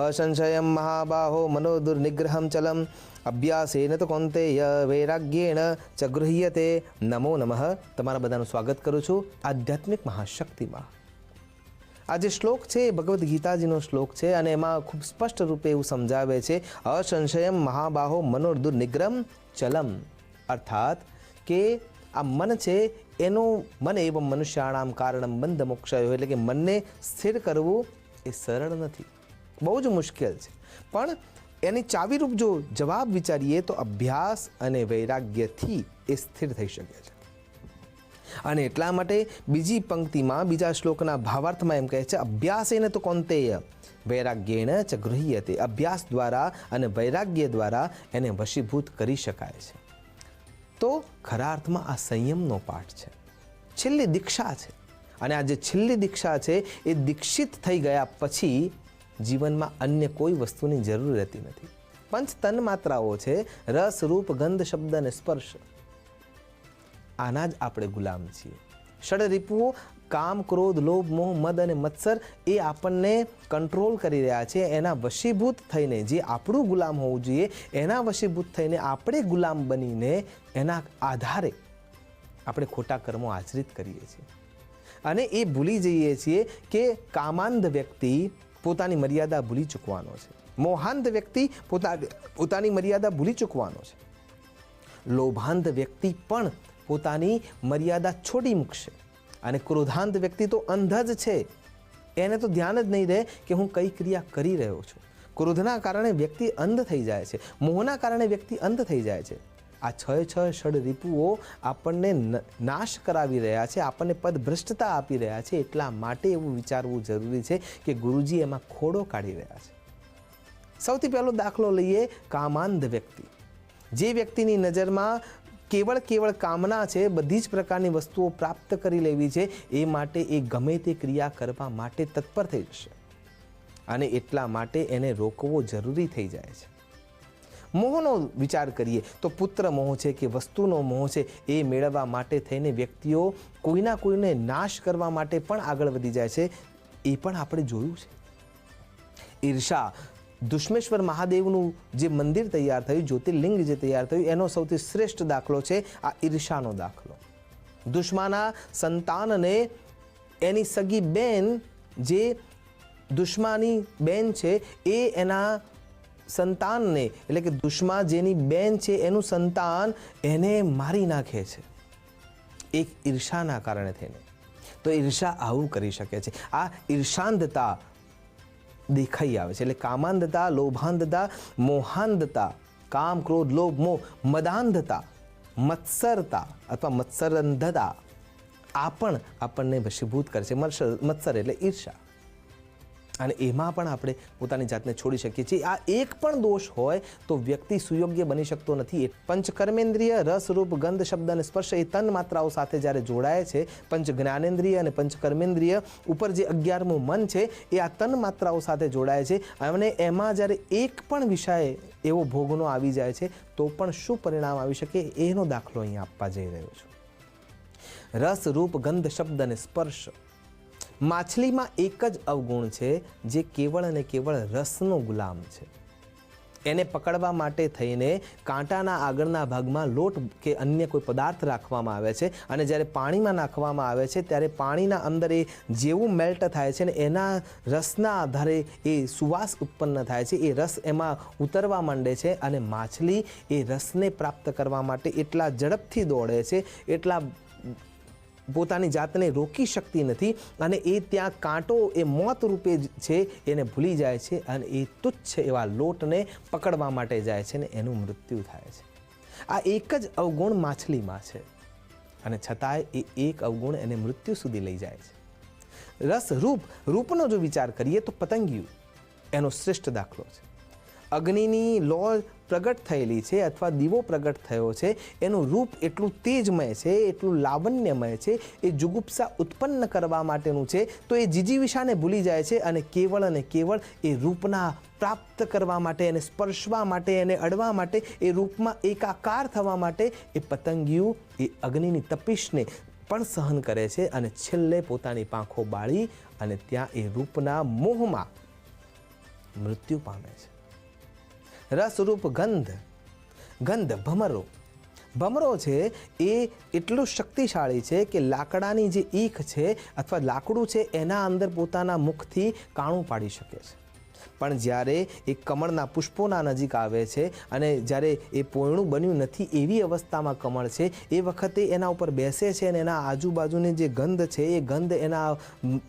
અસંશયમ મહાબાહો મનોદુર્નિગ્રહમ ચલમ અભ્યાસેન તો કૌંતેય વૈરાગ્યેણ ચ ગૃહ્યતે નમો નમઃ તમારા બધાનું સ્વાગત કરું છું આધ્યાત્મિક મહાશક્તિમાં। આ જે શ્લોક છે એ ભગવદ્ ગીતાજીનો શ્લોક છે અને એમાં ખૂબ સ્પષ્ટ રૂપે એવું સમજાવે છે અસંશયમ મહાબાહો મનો નિગ્રમ ચલમ. અર્થાત કે આ મન છે, એનું મન એવં મનુષ્યાણામ કારણમ બંધ મોક્ષાયો એટલે કે મનને સ્થિર કરવું એ સરળ નથી. બહુ જ મુશ્કેલ છે. પણ એની ચાવીરૂપ જો જવાબ વિચારીએ તો અભ્યાસ અને વૈરાગ્યથી એ સ્થિર થઈ શકે છે. અને એટલા માટે બીજી પંક્તિમાં બીજા શ્લોકના ભાવાર્થમાં એમ કહે છે, અભ્યાસેને તો કોંતેય, વૈરાગ્યેણ ચ ગૃહ્યતે. અભ્યાસ દ્વારા અને વૈરાગ્ય દ્વારા એને વશીભૂત કરી શકાય છે. તો ખરા અર્થમાં આ સંયમનો પાઠ છે. છેલ્લી દીક્ષા છે. અને આ જે છેલ્લી દીક્ષા છે, એ દીક્ષિત થઈ ગયા પછી જીવનમાં અન્ય કોઈ વસ્તુની જરૂર રહેતી નથી. પંચ તન માત્રાઓ છે, રસ, રૂપ, ગંધ, શબ્દ અને સ્પર્શ. આના જ આપણે ગુલામ છીએ. ષડરીપુઓ કામ, ક્રોધ, લોભ, મોહ, મદ અને મત્સર એ આપણને કંટ્રોલ કરી રહ્યા છે, એના વશીભૂત થઈને. જે આપણું ગુલામ હોવું જોઈએ, એના વશીભૂત થઈને આપણે ગુલામ બનીને એના આધારે આપણે ખોટા કર્મો આચરિત કરીએ છીએ. અને એ ભૂલી જઈએ છીએ કે કામાંધ વ્યક્તિ પોતાની મર્યાદા ભૂલી ચૂકવાનો છે. મોહાંત વ્યક્તિ પોતા, પોતાની મર્યાદા ભૂલી ચૂકવાનો છે. લોભાંધ વ્યક્તિ પણ પોતાની મર્યાદા છોડી મૂકશે. અને ક્રોધાંત વ્યક્તિ તો અંધ જ છે. એને તો ધ્યાન જ નહીં રહે કે હું કઈ ક્રિયા કરી રહ્યો છું. ક્રોધના કારણે વ્યક્તિ અંધ થઈ જાય છે. મોહના કારણે વ્યક્તિ અંધ થઈ જાય છે. આ છ છ ષડ રીપુઓ આપણને નાશ કરાવી રહ્યા છે, આપણને પદભ્રષ્ટતા આપી રહ્યા છે, એટલા માટે એવું વિચારવું જરૂરી છે કે ગુરુજી એમાં ખોડો કાઢી રહ્યા છે. સૌથી પહેલો દાખલો લઈએ કામાંધ વ્યક્તિ. જે વ્યક્તિની નજરમાં કેવળ કેવળ કામના છે, બધી જ પ્રકારની વસ્તુઓ પ્રાપ્ત કરી લેવી છે, એ માટે એ ગમે તે ક્રિયા કરવા માટે તત્પર થઈ જશે. અને એટલા માટે એને રોકવો જરૂરી થઈ જાય છે. મોહનો વિચાર કરીએ તો પુત્ર મોહ છે કે વસ્તુનો મોહ છે એ મેળવવા માટે થઈને વ્યક્તિઓ કોઈના કોઈને નાશ કરવા માટે પણ આગળ વધી જાય છે. એ પણ આપણે જોયું છે. ઈર્ષા દુશ્મેશ્વર મહાદેવનું જે મંદિર તૈયાર થયું, જ્યોતિર્લિંગ જે તૈયાર થયું, એનો સૌથી શ્રેષ્ઠ દાખલો છે આ ઈર્ષાનો દાખલો. દુશ્માના સંતાનને એની સગી બેન જે દુશ્માની બેન છે એ એના સંતાનને એટલે કે દુશ્મા જેની બેન છે એનું સંતાન એને મારી નાખે છે. એક ઈર્ષાના કારણે થઈને. તો ઈર્ષા આવું કરી શકે છે. આ ઈર્ષાંધતા દેખાઈ આવે છે. એટલે કામાંધતા, લોભાંધતા, મોહાંધતા, કામ, ક્રોધ, લોભ, મોહ, મદાંધતા, મત્સરતા અથવા મત્સરંધતા આ પણ આપણને વશીભૂત કરે છે. મત્સર મત્સર એટલે ઈર્ષા. અને એમાં પણ આપણે પોતાની જાતને છોડી શકીએ છીએ. આ એક પણ દોષ હોય તો વ્યક્તિ સુયોગ્ય બની શકતો નથી. એ પંચકર્મેન્દ્રિય રસ રૂપ ગંધ, શબ્દ અને સ્પર્શ એ તન માત્રાઓ સાથે જ્યારે જોડાય છે પંચ જ્ઞાનેન્દ્રિય અને પંચકર્મેન્દ્રિય ઉપર જે અગિયારમું મન છે, એ આ તન માત્રાઓ સાથે જોડાય છે. અને એમાં જ્યારે એક પણ વિષય એવો ભોગનો આવી જાય છે, તો પણ શું પરિણામ આવી શકે? એનો દાખલો અહીંયા આપવા જઈ રહ્યો છું. રસ રૂપ ગંધ, શબ્દ અને સ્પર્શ માછલીમાં એક જ અવગુણ છે જે કેવળ અને કેવળ રસનો ગુલામ છે. એને પકડવા માટે થઈને કાંટાના આગળના ભાગમાં લોટ કે અન્ય કોઈ પદાર્થ રાખવામાં આવે છે અને જ્યારે પાણીમાં નાખવામાં આવે છે ત્યારે પાણીના અંદર એ જેવું મેલ્ટ થાય છે ને એના રસના આધારે એ સુવાસ ઉત્પન્ન થાય છે. એ રસ એમાં ઉતરવા માંડે છે અને માછલી એ રસને પ્રાપ્ત કરવા માટે એટલા ઝડપથી દોડે છે, એટલા પોતાની જાતને રોકી શકતી નથી અને એ ત્યાં કાંટો એ મોત રૂપે છે, એને ભૂલી જાય છે અને એ તુચ્છ એવા લોટને પકડવા માટે જાય છે ને એનું મૃત્યુ થાય છે. આ એક જ અવગુણ માછલીમાં છે અને છતાંય એ એક અવગુણ એને મૃત્યુ સુધી લઈ જાય છે. રસ રૂપ, રૂપનો જો વિચાર કરીએ તો પતંગિયું એનો શ્રેષ્ઠ દાખલો છે. અગ્નિની લો પ્રગટ થયેલી છે અથવા દીવો પ્રગટ થયો છે, એનું રૂપ એટલું તેજમય છે, એટલું લાવણ્યમય છે, એ જુગુપ્સા ઉત્પન્ન કરવા માટેનું છે. તો એ જીજીવિષાને ભૂલી જાય છે અને કેવળ અને કેવળ એ રૂપના પ્રાપ્ત કરવા માટે એને સ્પર્શવા માટે એને અડવા માટે એ રૂપમાં એકાકાર થવા માટે એ પતંગિયું એ અગ્નિની તપિશને પણ સહન કરે છે અને છેલ્લે પોતાની પાંખો બાળી અને ત્યાં એ રૂપના મોહમાં મૃત્યુ પામે છે. રસરૂપ ગંધ. ગંધ ભમરો. ભમરો છે એ એટલું શક્તિશાળી છે કે લાકડાની જે ઈખ છે અથવા લાકડું છે એના અંદર પોતાના મુખથી કાણું પાડી શકે છે. પણ જ્યારે એ કમળના પુષ્પોના નજીક આવે છે અને જ્યારે એ પોયણું બન્યું નથી એવી અવસ્થામાં કમળ છે, એ વખતે એના ઉપર બેસે છે અને એના આજુબાજુની જે ગંધ છે, એ ગંધ એના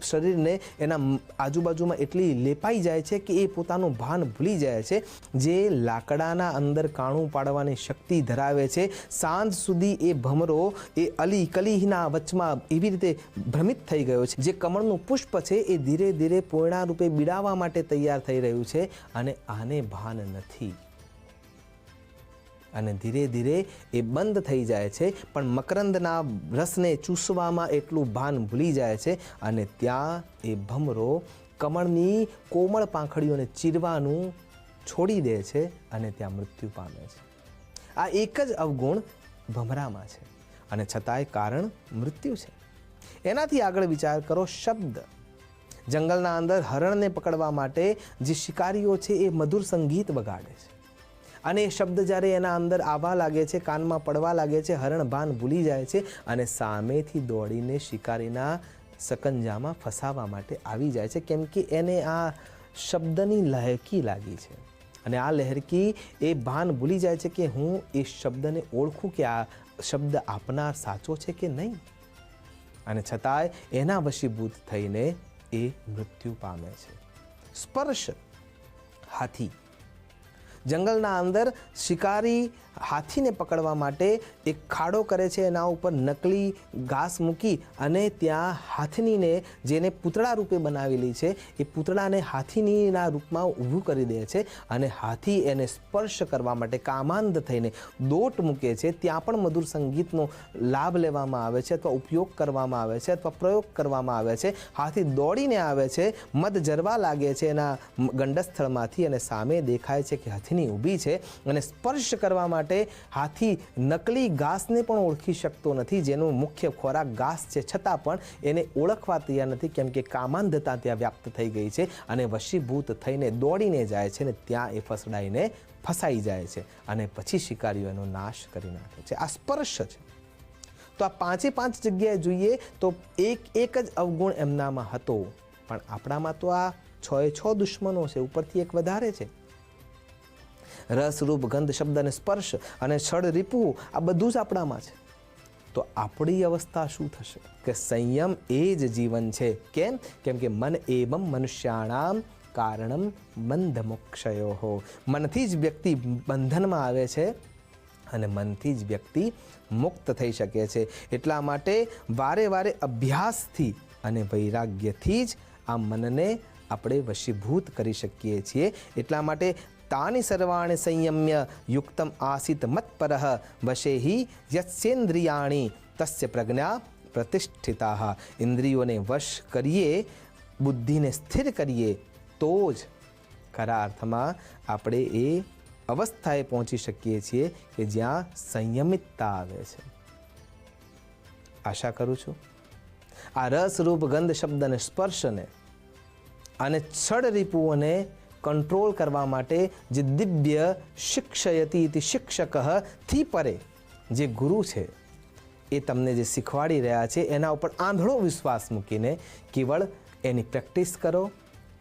શરીરને એના આજુબાજુમાં એટલી લેપાઈ જાય છે કે એ પોતાનું ભાન ભૂલી જાય છે. જે લાકડાના અંદર કાણું પાડવાની શક્તિ ધરાવે છે, સાંજ સુધી એ ભમરો એ અલી કલીના વચમાં એવી રીતે ભ્રમિત થઈ ગયો છે. જે કમળનું પુષ્પ છે, એ ધીરે ધીરે પૂર્ણા રૂપે બીડાવા માટે તૈયાર થઈ રહ્યું છે અને આને ભાન નથી. અને ધીરે ધીરે એ બંધ થઈ જાય છે, પણ મકરંદના રસને ચૂસવામાં એટલું ભાન ભૂલી જાય છે અને ત્યાં એ ભમરો કમળની કોમળ પાંખડીઓને ચીરવાનું છોડી દે છે અને ત્યાં મૃત્યુ પામે છે. આ એક જ અવગુણ ભમરામાં છે અને છતાંય કારણ મૃત્યુ છે. એનાથી આગળ વિચાર કરો શબ્દ. જંગલના અંદર હરણને પકડવા માટે જે શિકારીઓ છે એ મધુર સંગીત વગાડે છે. અને એ શબ્દ જ્યારે એના અંદર આવવા લાગે છે, કાનમાં પડવા લાગે છે, હરણ ભાન ભૂલી જાય છે અને સામેથી દોડીને શિકારીના સકંજામાં ફસાવા માટે આવી જાય છે, કેમ કે એને આ શબ્દની લહેકી લાગી છે. અને આ લહેરકી એ ભાન ભૂલી જાય છે કે હું એ શબ્દને ઓળખું કે આ શબ્દ આપનાર સાચો છે કે નહીં? અને છતાંય એના વશીભૂત થઈને એ મૃત્યુ પામે છે. સ્પર્શ હાથી જંગલના અંદર શિકારી હાથીને પકડવા માટે એક ખાડો કરે છે. એના ઉપર નકલી ઘાસ મૂકી અને ત્યાં હાથનીને જેને પૂતળા રૂપે બનાવેલી છે, એ પૂતળાને હાથીનીના રૂપમાં ઊભું કરી દે છે અને હાથી એને સ્પર્શ કરવા માટે કામાંધ થઈને દોટ મૂકે છે. ત્યાં પણ મધુર સંગીતનો લાભ લેવામાં આવે છે અથવા ઉપયોગ કરવામાં આવે છે અથવા પ્રયોગ કરવામાં આવે છે. હાથી દોડીને આવે છે મદ જરવા લાગે છે એના ગંડસ્થળમાંથી અને સામે દેખાય છે કે હાથીની ઊભી છે અને સ્પર્શ કરવા માટે હાથી નકલી ઘાસને પણ ઓળખી શકતો નથી, જેનો મુખ્ય ખોરાક ઘાસ છે. છતાં પણ એને ઓળખવા તૈયાર નથી, કેમ કે કામાંધતા ત્યાં વ્યાપ્ત થઈ ગઈ છે અને વશીભૂત થઈને દોડીને જાય છે ને ત્યાં એ ફસડાઈને ફસાઈ જાય છે અને પછી શિકારીઓ એનો નાશ કરી નાખે છે. આ સ્પર્શ છે. તો આ પાંચે પાંચ જગ્યાએ જોઈએ તો એક એક જ અવગુણ એમનામાં હતો, પણ આપણામાં તો આ છ એ છ દુશ્મનો છે, ઉપરથી એક વધારે છે. રસ રૂપ ગંધ, શબ્દ અને સ્પર્શ અને છડ રીપવું આ બધું જ આપણામાં છે. તો આપણી અવસ્થા શું થશે? કે સંયમ એ જ જીવન છે. કેમ? કેમ કે મન એવમ મનુષ્યાણામ કારણમ બંધ મોક્ષયો હો મનથી જ વ્યક્તિ બંધનમાં આવે છે અને મનથી જ વ્યક્તિ મુક્ત થઈ શકે છે. એટલા માટે વારે વારે અભ્યાસથી અને વૈરાગ્યથી જ આ મનને આપણે વશીભૂત કરી શકીએ છીએ. એટલા માટે તાની સર્વાણી સંયમ્ય યુક્તમ આસિત મત્પર વશે હિ યસ્યેન્દ્રિયાણી તસ્ય પ્રજ્ઞા પ્રતિષ્ઠિતા ઇન્દ્રિયોને વશ કરીએ બુદ્ધિને સ્થિર કરીએ તો જ ખરા અર્થમાં આપણે એ અવસ્થાએ પહોંચી શકીએ છીએ કે જ્યાં સંયમિતતા આવે છે આશા કરું છું આ રસ રૂપ ગંધ શબ્દ અને સ્પર્શને અને છડ રીપુઓને કંટ્રોલ કરવા માટે જે દિવ્ય શિક્ષયતી ઇતિ શિક્ષકથી પરે જે ગુરુ છે, એ તમને જે શીખવાડી રહ્યા છે, એના ઉપર આંધળો વિશ્વાસ મૂકીને કેવળ એની પ્રેક્ટિસ કરો,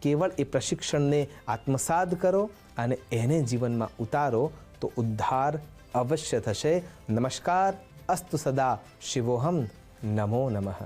કેવળ એ પ્રશિક્ષણને આત્મસાદ કરો અને એને જીવનમાં ઉતારો તો ઉદ્ધાર અવશ્ય થશે. નમસ્કાર, અસ્તુ સદા શિવોહમ, નમો નમઃ.